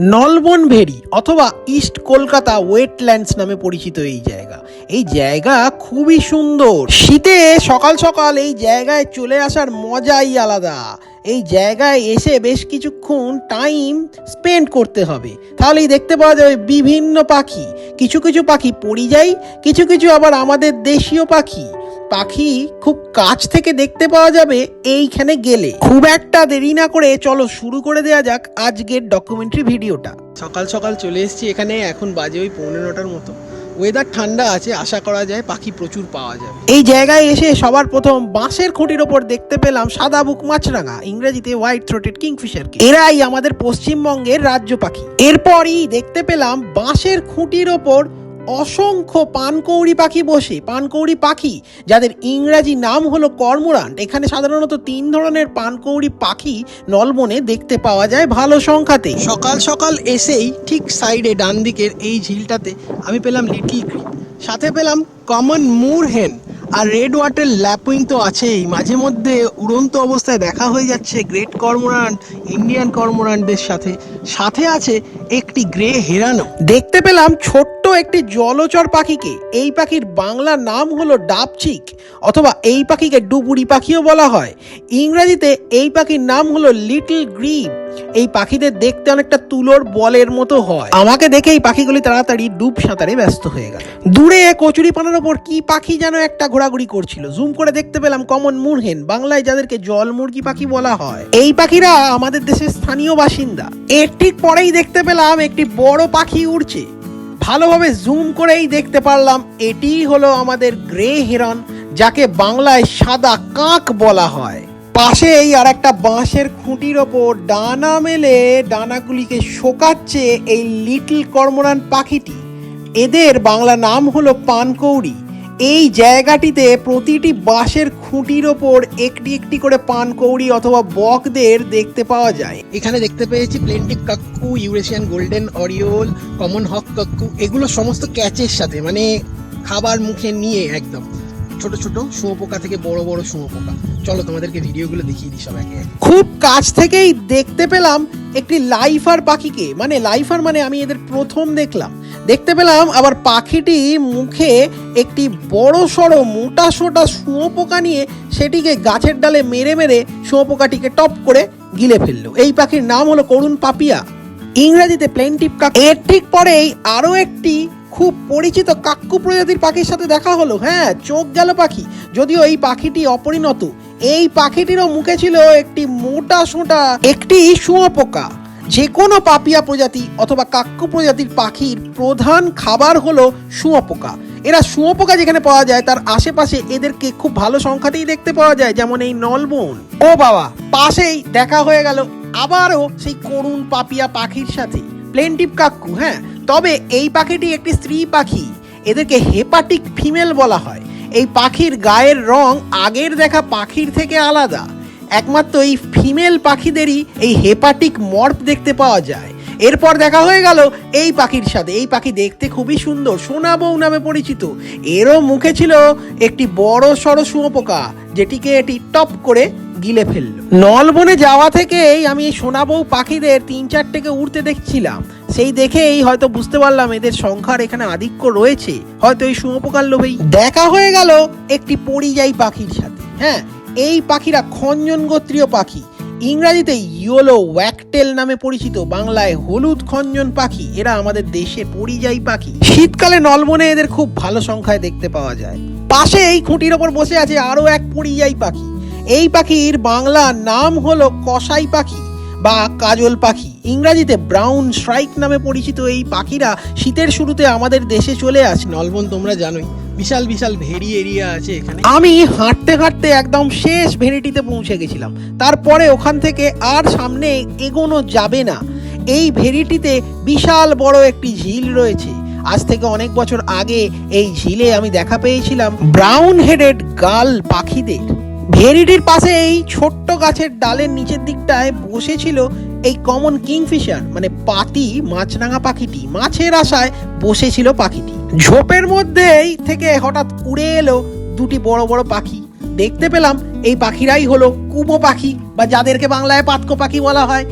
Nalban very অথবা east Kolkata wetlands নামে পরিচিত এই জায়গা। এই জায়গা খুবই সুন্দর। শীতে সকাল সকাল এই জায়গায় চলে আসার মজাই আলাদা। এই জায়গায় এসে বেশ কিছুক্ষণ টাইম স্পেন্ড করতে হবে। তাহলেই দেখতে পাওয়া যাবে বিভিন্ন পাখি। কিছু কিছু পাখি পরিযায়ী, কিছু কিছু আবার আমাদের দেশীয় পাখি। পাখি খুব কাছ থেকে দেখতে পাওয়া যাবে এইখানে গেলে। খুব একটা দেরি না করে চলো শুরু করে দেওয়া যাক আজকের ডকুমেন্টারি ভিডিওটা সকাল সকাল চলে এসেছি এখানে এখন বাজে ওই পৌনে নটার মতো। ওয়েদার ঠান্ডা আছে আশা করা যায় পাখি প্রচুর পাওয়া যাবে। এই জায়গায় এসে সবার প্রথম বাঁশের খুঁটির ওপর দেখতে পেলাম সাদা বুক মাছরাঙা ইংরেজিতে হোয়াইট থ্রোটেড কিংফিশার এরাই আমাদের পশ্চিমবঙ্গের রাজ্য পাখি। এরপরই দেখতে পেলাম বাঁশের খুঁটির ওপর অসংখ্য পানকৌড়ি পাখি বসে, পানকৌড়ি পাখি, যাদের ইংরাজি নাম হলো কর্মরান্ট। এখানে সাধারণত তিন ধরনের পানকৌড়ি পাখি নলবনে দেখতে পাওয়া যায় ভালো সংখ্যাতে। সকাল সকাল এসেই ঠিক সাইডে ডান দিকের এই ঝিলটাতে আমি পেলাম লিটল সাথে পেলাম কমন মুর হেন আর রেড ওয়াটার ল্যাপুইং তো আছেই। মাঝে মধ্যে উড়ন্ত অবস্থায় দেখা হয়ে যাচ্ছে গ্রেট কর্মোরান্ট ইন্ডিয়ান কর্মোরান্টদের সাথে। সাথে আছে একটি গ্রে হেরানো। দেখতে পেলাম ছোট্ট একটি জলচর পাখিকে। এই পাখির বাংলা নাম হলো ডাবচিক, অথবা এই পাখিকে ডুবুরি পাখিও বলা হয়। ইংরেজিতে এই পাখির নাম হলো লিটল গ্রিপ এই পাখিদের দেখতে অনেকটা তুলোর বলের মতো হয়। আমাকে দেখে এই পাখিগুলি তাড়াতাড়ি ডুব সাঁতারে ব্যস্ত হয়ে গেল। দূরে কচুরি পানার ওপর কি পাখি যেন একটা ঘোরাঘুরি করছিল। জুম করে দেখতে পেলাম কমন মুরহেন বাংলায় যাদেরকে জল মুরগি পাখি বলা হয়। এই পাখিরা আমাদের দেশের স্থানীয় বাসিন্দা। এর ঠিক পরেই দেখতে পেলাম একটি বড় পাখি উড়ছে। ভালোভাবে জুম করেই দেখতে পারলাম এটিই হলো আমাদের গ্রে হিরন যাকে বাংলায় সাদা কাক বলা হয়। পাশেই আর একটা বাঁশের খুঁটির ওপর ডানা মেলে ডানাগুলিকে শোকাচ্ছে এই লিটল কর্মরান পাখিটি। এদের বাংলা নাম হলো পানকৌড়ি। এই জায়গাটিতে প্রতিটি বাঁশের খুঁটির ওপর একটি একটি করে পানকৌড়ি অথবা বকদের দেখতে পাওয়া যায়। এখানে দেখতে পেয়েছি plaintive cuckoo Eurasian golden oriole common hawk cuckoo এগুলো সমস্ত ক্যাচের সাথে মানে খাবার মুখে নিয়ে একদম। ছোট ছোট শুঁয়োপোকা থেকে বড় বড় শুঁয়োপোকা চলো তোমাদেরকে ভিডিওগুলো দেখিয়ে দিই সব একে একে। খুব কাছ থেকেই দেখতে পেলাম একটি লাইফার পাখিকে। মানে লাইফার মানে আমি এদের প্রথম দেখলাম। দেখতে পেলাম আবার পাখিটি মুখে একটি বড় সড়ো মোটা সোটা শুঁয়োপোকা নিয়ে সেটিকে গাছের ডালে মেরে মেরে শুঁয়োপোকাটিকে টপ করে গিলে ফেলল। এই পাখির নাম হলো করুণ পাপিয়া। ইংরেজিতে প্লেন্টিভ কাক এর ঠিক পরেই আরও একটি খুব পরিচিত কাক্কু প্রজাতির পাখির সাথে দেখা হলো। হ্যাঁ চোখ গেল পাখি। যদিও এই পাখিটি অপরিণত। এই পাখিটিরও মুখে ছিল একটি মোটা সোটা, একটি শুঁয়োপোকা যে কোনো পাপিয়া প্রজাতি অথবা কাক্কু প্রজাতির পাখির প্রধান খাবার হলো শুঁয়োপোকা এরা শুঁয়োপোকা যেখানে পাওয়া যায়, তার আশেপাশে এদেরকে খুব ভালো সংখ্যাতেই দেখতে পাওয়া যায়, যেমন এই নলবন। ও বাবা, পাশেই দেখা হয়ে গেল আবারও সেই করুণ পাপিয়া পাখির সাথে। প্লেন্টিভ কাক্কু হ্যাঁ। তবে এই পাখিটি একটি স্ত্রী পাখি। এদেরকে হেপাটিক ফিমেল বলা হয়। এই পাখির গায়ের রং আগের দেখা পাখির থেকে আলাদা। একমাত্র এই ফিমেল পাখিদেরই এই হেপাটিক মর্প দেখতে পাওয়া যায়। এরপর দেখা হয়ে গেল এই পাখির সাথে। এই পাখি দেখতে খুবই সুন্দর। সোনা বউ নামে পরিচিত। এরও মুখে ছিল একটি বড় সড় শুঁয়োপোকা, যেটিকে এটি টপ করে গিলে ফেলল। নলবনে যাওয়া থেকেই আমি সোনাবউ পাখিদের তিন চারটেকে উড়তে দেখছিলাম। সেই দেখেই হয়তো বুঝতে পারলাম এদের সংখ্যার এখানে আধিক্য রয়েছে। হয়তো এই শুঁয়োপোকার লোভেই। দেখা হয়ে গেল একটি পরিযায়ী পাখির সাথে হ্যাঁ? এই পাখিরা খঞ্জন গোত্রীয় পাখি। ইংরাজিতে ইয়োলো ওয়াকটেল নামে পরিচিত, বাংলায় হলুদ খঞ্জন পাখি। এরা আমাদের দেশে পরিযায়ী পাখি। শীতকালে নলবনে এদের খুব ভালো সংখ্যায় দেখতে পাওয়া যায়। পাশে এই খুঁটির ওপর বসে আছে আরও এক পরিযায়ী পাখি। এই পাখির বাংলা নাম হলো কসাই পাখি। বা কাজল পাখি। ইংরাজিতে ব্রাউন স্ট্রাইক নামে পরিচিত এই পাখিরা শীতের শুরুতে আমাদের দেশে চলে আসে। নলবন, তোমরা জানোই, বিশাল বিশাল ভেরি এরিয়া আছে এখানে। আমি হাঁটতে হাঁটতে একদম শেষ ভেরিটিতে পৌঁছে গেছিলাম। তারপরে ওখান থেকে আর সামনে এগোনো যাবে না। এই ভেরিটিতে বিশাল বড় একটি ঝিল রয়েছে। আজ থেকে অনেক বছর আগে এই ঝিলে আমি দেখা পেয়েছিলাম। ব্রাউন হেডেড গাল পাখিদের। ভেরিটির পাশে এই ছোট্ট গাছের ডালের নিচের দিকটায় বসেছিল এই কমন কিংফিশার মানে পাতি, মাছরাঙা পাখিটি। মাছের আশায় বসেছিল পাখিটি। ঝোপের মধ্যেই থেকে হঠাৎ উড়ে এলো দুটি বড় বড় পাখি। দেখতে পেলাম এই পাখিরাই হলো কুবো পাখি, বা যাদেরকে বাংলায় পাতকো পাখি বলা হয়।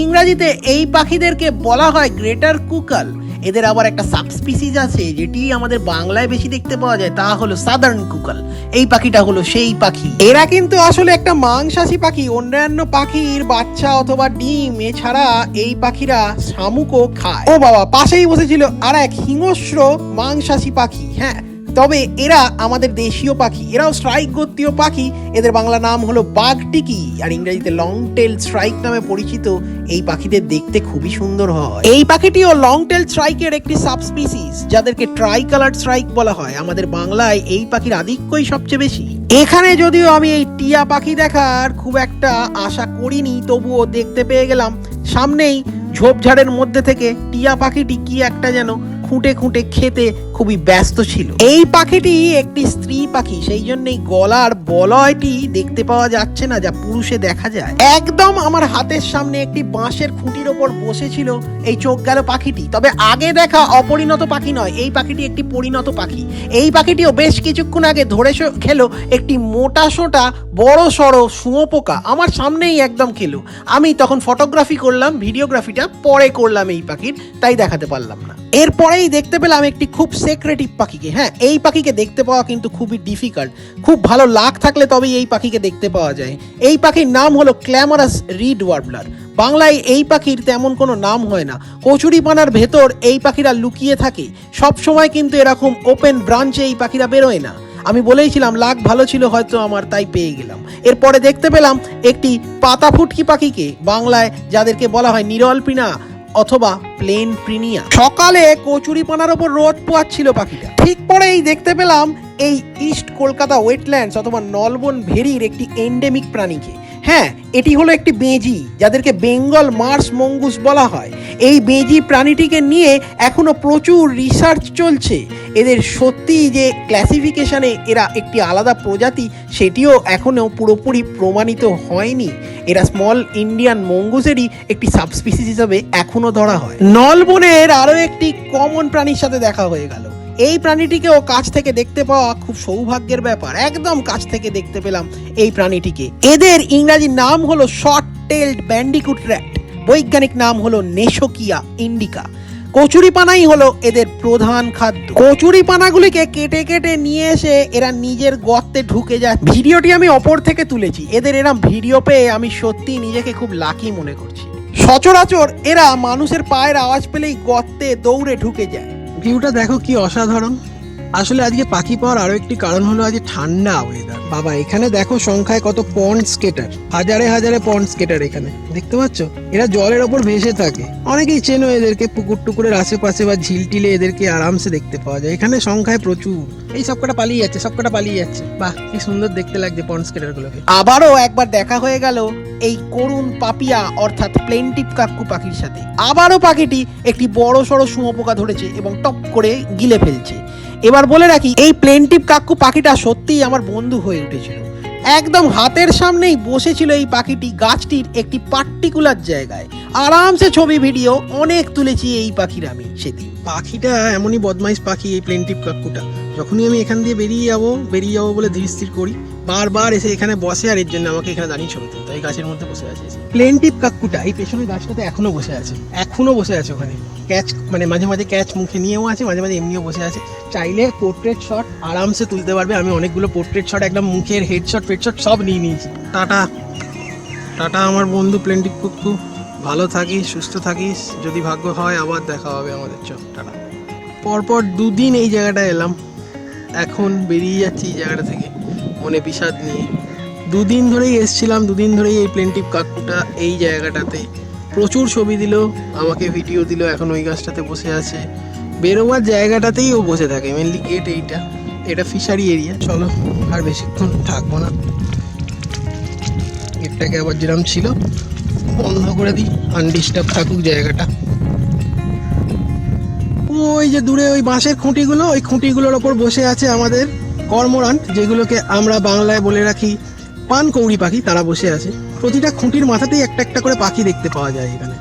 ইংরেজিতে এই পাখিদেরকে বলা হয় গ্রেটার কুকাল। এদের আবার একটা সাবস্পিসিস আছে, যেটি আমাদের বাংলায় বেশি দেখতে পাওয়া যায়, তা হলো সাদার্ন কুকাল। এই পাখিটা হলো সেই পাখি। এরা কিন্তু আসলে একটা মাংসাশী পাখি, অন্যান্য পাখির বাচ্চা অথবা ডিম, এছাড়া এই পাখিরা শামুকও খায়। ও বাবা, পাশেই বসেছিল আর এক হিংস্র মাংসাশী পাখি হ্যাঁ। তবে এরা আমাদের দেশীয় পাখি, এরাও স্ট্রাইক গোত্রীয় পাখি। এদের বাংলা নাম হলো বাঘটিকি, আর ইংরেজিতে লং টেল স্ট্রাইক নামে পরিচিত। এই পাখিদের দেখতে খুবই সুন্দর হয়। এই পাখিটিও লং টেল স্ট্রাইকের একটি সাবস্পিসিস যাদেরকে ট্রাই কালার স্ট্রাইক বলা হয়। আমাদের বাংলায় এই পাখির আধিক্যই সবচেয়ে বেশি। এখানে যদিও আমি এই টিয়া পাখি দেখার খুব একটা আশা করিনি, তবুও দেখতে পেয়ে গেলাম। সামনেই ঝোপঝাড়ের মধ্যে থেকে টিয়া পাখিটি কি একটা যেন খুঁটে খুঁটে খেতে খুবই ব্যস্ত ছিল। এই পাখিটি একটি স্ত্রী পাখি, সেই জন্যই গলার বলয়টি দেখতে পাওয়া যাচ্ছে না যা পুরুষে দেখা যায়। একদম আমার হাতের সামনে একটি বাঁশের খুঁটির ওপর বসেছিল এই চোখ গেল পাখিটি। তবে আগে দেখা অপরিণত পাখি নয়, এই পাখিটি একটি পরিণত পাখি। এই পাখিটিও বেশ কিছুক্ষণ আগে ধরে খেলো একটি মোটা সোটা, বড় সড়ো শুঁয়োপোকা আমার সামনেই একদম খেলো। আমি তখন ফটোগ্রাফি করলাম ভিডিওগ্রাফিটা পরে করলাম এই পাখির, তাই দেখাতে পারলাম না। এরপরেই দেখতে পেলাম একটি খুব সেক্রেটিভ পাখিকে। হ্যাঁ এই পাখিকে দেখতে পাওয়া কিন্তু খুবই ডিফিকাল্ট খুব ভালো লাক থাকলে তবেই এই পাখিকে দেখতে পাওয়া যায়। এই পাখির নাম হলো ক্ল্যামারাস রিড ওয়ার্বলার বাংলায় এই পাখির তেমন কোনো নাম হয় না। কচুরিপানার ভেতর এই পাখিরা লুকিয়ে থাকে। সব সময় কিন্তু এরকম ওপেন ব্রাঞ্চে এই পাখিরা বেরোয় না। আমি বলেইছিলাম লাক ভালো ছিল, হয়তো আমার তাই পেয়ে গেলাম। এরপরে দেখতে পেলাম একটি পাতা ফুটকি পাখিকে, বাংলায় যাদেরকে বলা হয় নিরলপিনা অথবা প্লেন প্রিনিয়া সকালে কচুরিপানার ওপর রোদ পোয়াচ্ছিল পাখিটা। ঠিক পরেই দেখতে পেলাম এই ইস্ট কলকাতা ওয়েটল্যান্ডস অথবা নলবন ভেরির একটি এন্ডেমিক প্রাণীকে। হ্যাঁ এটি হলো একটি বেজি, যাদেরকে বেঙ্গল মার্স মঙ্গুস বলা হয়। এই বেজি প্রাণীটিকে নিয়ে এখনও প্রচুর রিসার্চ চলছে। এদের সত্যি যে ক্লাসিফিকেশনে এরা একটি আলাদা প্রজাতি, সেটিও এখনও পুরোপুরি প্রমাণিত হয়নি। এরা স্মল ইন্ডিয়ান মঙ্গুসেরই একটি সাবস্পিসিস হিসাবে এখনও ধরা হয়। নলবনের আরও একটি কমন প্রাণীর সাথে দেখা হয়ে গেল। এই প্রাণীটিকেও কাছ থেকে দেখতে পাওয়া খুব সৌভাগ্যের ব্যাপার। একদম কাছ থেকে দেখতে পেলাম এই প্রাণীটিকে। এদের ইংরাজি নাম হলো শর্ট টেলড ব্যান্ডিকুট র্যাট। বৈজ্ঞানিক নাম হলো নেশোকিয়া ইন্ডিকা। কচুরিপানাই হলো এদের প্রধান খাদ্য। কচুরিপানাগুলিকে কেটে কেটে নিয়ে এসে এরা নিজের গর্তে ঢুকে যায়। ভিডিওটি আমি অপর থেকে তুলেছি। এদের এরম ভিডিও পেয়ে আমি সত্যি নিজেকে খুব লাকি মনে করছি। সচরাচর এরা মানুষের পায়ের আওয়াজ পেলেই গর্তে দৌড়ে ঢুকে যায়। ভিউটা দেখো কি অসাধারণ। আসলে আজকে পাখি পাওয়ার আরও একটি কারণ হলো আজকে ঠান্ডা ওয়েদার বাবা, এখানে দেখো সংখ্যায় কত পন্ড স্কেটার হাজারে হাজারে পন্ড স্কেটার এখানে। দেখতে পাচ্ছ? এরা জলের ওপর ভেসে থাকে। অনেকেই চেনো এদেরকে পুকুর টুকুরের আশেপাশে বা ঝিল টিলে এদেরকে আরামসে দেখতে পাওয়া যায়। এখানে সংখ্যায় প্রচুর। এই সব কটা পালিয়ে যাচ্ছে, সব কটা পালিয়ে যাচ্ছে। বাহ, কি সুন্দর দেখতে লাগছে পন্ড স্কেটার গুলোকে। আবারও একবার দেখা হয়ে গেল। এই করুণ পাপিয়া, অর্থাৎ প্লেনটিপ কাক্কু পাখির সাথে। আবারও পাখিটি একটি বড় সড়ো শুঁয়োপোকা ধরেছে এবং টপ করে গিলে ফেলছে। এবার বলে রাখি, এই প্লেনটিপ কাকু পাখিটা সত্যিই আমার বন্ধু হয়ে উঠেছিল। একদম হাতের সামনেই বসেছিল এই পাখিটি গাছটির একটি পার্টিকুলার জায়গায়। আরামসে ছবি ভিডিও অনেক তুলেছি এই পাখির আমি সেদিন। পাখিটা এমনই বদমাইশ পাখি এই প্লেনটিপ কাক্কুটা যখনই আমি এখান দিয়ে বেরিয়ে যাব বেরিয়ে যাব বলে ধীর স্থির করি। বারবার এসে এখানে বসে আর এর জন্য আমাকে এখানে দাঁড়িয়ে ছবি তুলতে। এই গাছের মধ্যে বসে আছে। প্লেনটিপ কাকুটা, এই পেছনের গাছটাতে এখনও বসে আছে। এখনও বসে আছে ওখানে। ক্যাচ মানে মাঝে মাঝে ক্যাচ মুখে নিয়েও আছে, মাঝে মাঝে এমনিও বসে আছে। চাইলে পোর্ট্রেট শট আরামসে তুলতে পারবে। আমি অনেকগুলো পোর্ট্রেট শট একদম মুখের হেডশট ফেডশট সব নিয়ে নিয়েছি। টাটা। টাটা আমার বন্ধু প্লেনটিপ কুক্কু ভালো থাকিস, সুস্থ থাকিস। যদি ভাগ্য হয়, আবার দেখা হবে আমাদের চোখ টাটা। পরপর দুদিন এই জায়গাটা এলাম। এখন বেরিয়ে যাচ্ছি এই জায়গাটা থেকে মনে বিষাদ নিয়ে। দুদিন ধরেই এসছিলাম, দুদিন ধরেই এই প্লেনটিপ কাকুটা এই জায়গাটাতে প্রচুর ছবি দিল, আমাকে ভিডিও দিল, এখন ওই গাছটাতে বসে আছে। বেরোবার জায়গাটাতেই ও বসে থাকে মেনলি গেট এইটা। এটা ফিশারি এরিয়া চলো আর বেশিক্ষণ থাকব না। গেটটাকে আবার যেরকম ছিল, বন্ধ করে দিই আনডিস্টার্ব থাকুক জায়গাটা। ওই যে দূরে ওই বাঁশের খুঁটিগুলো, ওই খুঁটিগুলোর ওপর বসে আছে আমাদের কর্মরান্ট যেগুলোকে আমরা বাংলায় বলে রাখি পান কৌড়ি পাখি, তারা বসে আছে। প্রতিটা খুঁটির মাথাতেই একটা একটা করে পাখি দেখতে পাওয়া যায় এখানে।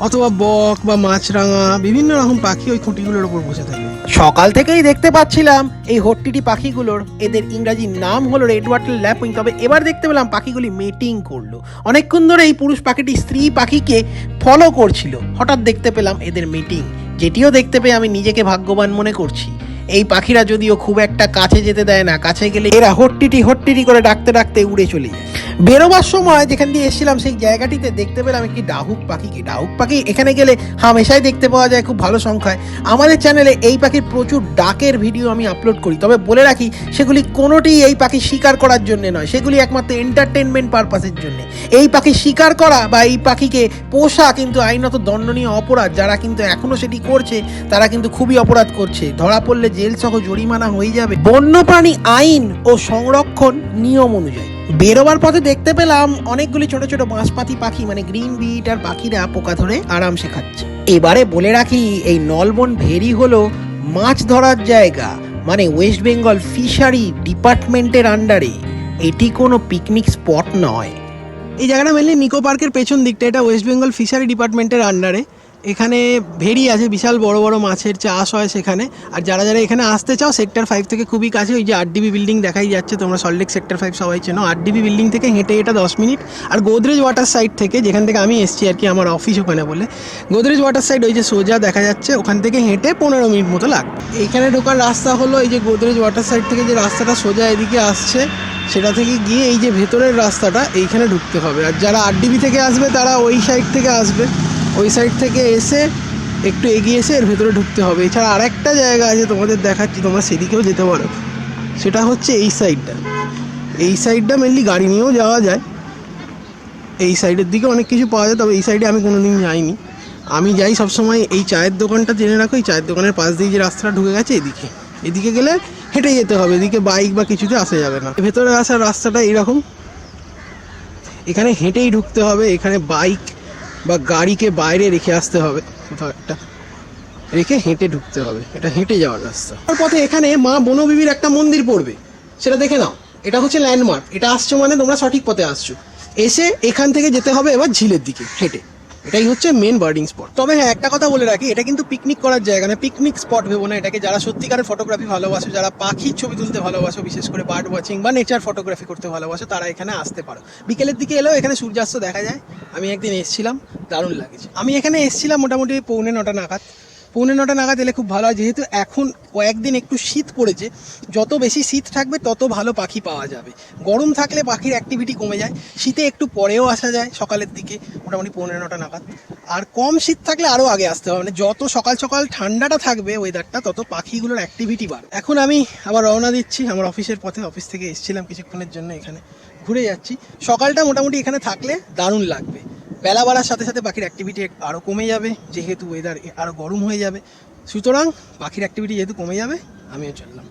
অথবা বক বা মাছরাঙা, বিভিন্ন রকম পাখি ওই খুঁটিগুলোর ওপর বসে থাকে। সকাল থেকেই দেখতে পাচ্ছিলাম এই হট্টিটি পাখিগুলোর। এদের ইংরাজি নাম হলো রেড ওয়াটার ল্যাপিং তবে এবার দেখতে পেলাম পাখিগুলি মেটিং করল। অনেকক্ষণ ধরে এই পুরুষ পাখিটি স্ত্রী পাখিকে ফলো করছিল। হঠাৎ দেখতে পেলাম এদের মিটিং যেটিও দেখতে পেয়ে আমি নিজেকে ভাগ্যবান মনে করছি। এই পাখিরা যদিও খুব একটা কাছে যেতে দেয় না, কাছে গেলে এরা হট্টিটি হট্টিটি করে ডাকতে ডাকতে উড়ে চলে যায়। বেরোবার সময় যেখান দিয়ে এসেছিলাম সেই জায়গাটিতে দেখতে পেলাম একটি ডাহুক পাখিকে ডাহুক পাখি? এখানে গেলে হামেশাই দেখতে পাওয়া যায় খুব ভালো সংখ্যায়। আমাদের চ্যানেলে এই পাখির প্রচুর ডাকের ভিডিও আমি আপলোড করি। তবে বলে রাখি, সেগুলি কোনোটি এই পাখি শিকার করার জন্য নয়, সেগুলি একমাত্র এন্টারটেনমেন্ট পারপাসের জন্য। এই পাখি শিকার করা বা এই পাখিকে পোষা কিন্তু আইনত দণ্ডনীয় অপরাধ, যারা কিন্তু এখনও সেটি করছে, তারা কিন্তু খুবই অপরাধ করছে। ধরা পড়লে জেল সহ জরিমানা হয়ে যাবে। বন্যপ্রাণী আইন ও সংরক্ষণ নিয়ম অনুযায়ী। বেরোবার পথে দেখতে পেলাম অনেকগুলি ছোট ছোট বাঁশপাতি পাখি মানে গ্রিন বিট আর পাখিরা পোকা ধরে আরামসে খাচ্ছে। এবারে বলে রাখি, এই নলবন ভেরি হলো মাছ ধরার জায়গা মানে ওয়েস্ট বেঙ্গল ফিশারি ডিপার্টমেন্টের আন্ডারে এটি কোনো পিকনিক স্পট নয়। এই জায়গাটা মেনলি নিকো পার্কের পেছন দিকটা, এটা ওয়েস্ট বেঙ্গল ফিশারি ডিপার্টমেন্টের আন্ডারে এখানে ভেরি আছে, বিশাল বড় বড় মাছের চাষ হয় সেখানে। আর যারা যারা এখানে আসতে চাও সেক্টর ফাইভ থেকে খুবই কাছে, ওই যে আট ডিবি বিল্ডিং দেখাই যাচ্ছে তোমরা সল্টলেক সেক্টর ফাইভ সবাই চেনো। আট ডিবি বিল্ডিং থেকে হেঁটে এটা দশ মিনিট। আর গোদরেজ ওয়াটার সাইড থেকে, যেখান থেকে আমি এসেছি আর কি, আমার অফিস ওখানে বলে। গোদরেজ ওয়াটার সাইড ওই যে সোজা দেখা যাচ্ছে, ওখান থেকে হেঁটে পনেরো মিনিট মতো লাগবে। এখানে ঢোকার রাস্তা হলো এই যে গোদরেজ ওয়াটার সাইড থেকে যে রাস্তাটা সোজা এদিকে আসছে, সেটা থেকে গিয়ে এই যে ভেতরের রাস্তাটা এইখানে ঢুকতে হবে। আর যারা আট ডিবি থেকে আসবে, তারা ওই সাইড থেকে আসবে। ওই সাইড থেকে এসে একটু এগিয়ে এসে এর ভেতরে ঢুকতে হবে। এছাড়া আরেকটা জায়গা আছে তোমাদের দেখাচ্ছি, তোমরা সেদিকেও যেতে পারো। সেটা হচ্ছে এই সাইডটা এই সাইডটা মেনলি গাড়ি নিয়েও যাওয়া যায়। এই সাইডের দিকে অনেক কিছু পাওয়া যায়, তবে এই সাইডে আমি কোনোদিন যাইনি। আমি যাই সবসময় এই চায়ের দোকানটা জেনে রাখো, এই চায়ের দোকানের পাশ দিয়ে যে রাস্তাটা ঢুকে গেছে এদিকে। এদিকে গেলে হেঁটে যেতে হবে, এদিকে বাইক বা কিছুতে আসা যাবে না। ভেতরে আসার রাস্তাটা এইরকম। এখানে হেঁটেই ঢুকতে হবে, এখানে বাইক বা গাড়িকে বাইরে রেখে আসতে হবে। কোথাও একটা রেখে হেঁটে ঢুকতে হবে। এটা হেঁটে যাওয়ার রাস্তা। তার পথে এখানে মা বনবিবির একটা মন্দির পড়বে। সেটা দেখে নাও। এটা হচ্ছে ল্যান্ডমার্ক এটা আসছো মানে তোমরা সঠিক পথে আসছো। এসে এখান থেকে যেতে হবে এবার ঝিলের দিকে হেঁটে। এটাই হচ্ছে মেন বার্ডিং স্পট তবে হ্যাঁ একটা কথা বলে রাখি, এটা কিন্তু পিকনিক করার জায়গা না পিকনিক স্পট ভেবো না এটাকে। যারা সত্যিকারের ফটোগ্রাফি ভালোবাসো, যারা পাখির ছবি তুলতে ভালোবাসো, বিশেষ করে বার্ড ওয়াচিং বা নেচার ফটোগ্রাফি করতে ভালোবাসো, তারা এখানে আসতে পারো। বিকেলের দিকে এলেও এখানে সূর্যাস্ত দেখা যায়। আমি একদিন এসেছিলাম, দারুণ লাগেছে। আমি এখানে এসেছিলাম মোটামুটি পৌনে নটা নাগাদ। পৌনে নটা নাগাদ এলে খুব ভালো হয়। যেহেতু এখন কয়েকদিন একটু শীত পড়েছে, যত বেশি শীত থাকবে, তত ভালো পাখি পাওয়া যাবে। গরম থাকলে পাখির অ্যাক্টিভিটি কমে যায়, শীতে একটু পরেও আসা যায় সকালের দিকে, মোটামুটি পৌনে নটা নাগাদ। আর কম শীত থাকলে আরও আগে আসতে হবে মানে যত সকাল সকাল ঠান্ডাটা থাকবে ওয়েদারটা তত পাখিগুলোর অ্যাক্টিভিটি বাড়বে। এখন আমি আবার রওনা দিচ্ছি, আমার অফিসের পথে, অফিস থেকে এসেছিলাম কিছুক্ষণের জন্য এখানে, ঘুরে যাচ্ছি। সকালটা মোটামুটি এখানে থাকলে দারুণ লাগবে। বেলা বাড়ার সাথে সাথে পাখির অ্যাক্টিভিটি আরও কমে যাবে, যেহেতু ওয়েদার আরও গরম হয়ে যাবে। সুতরাং পাখির অ্যাক্টিভিটি যেহেতু কমে যাবে, আমিও চললাম।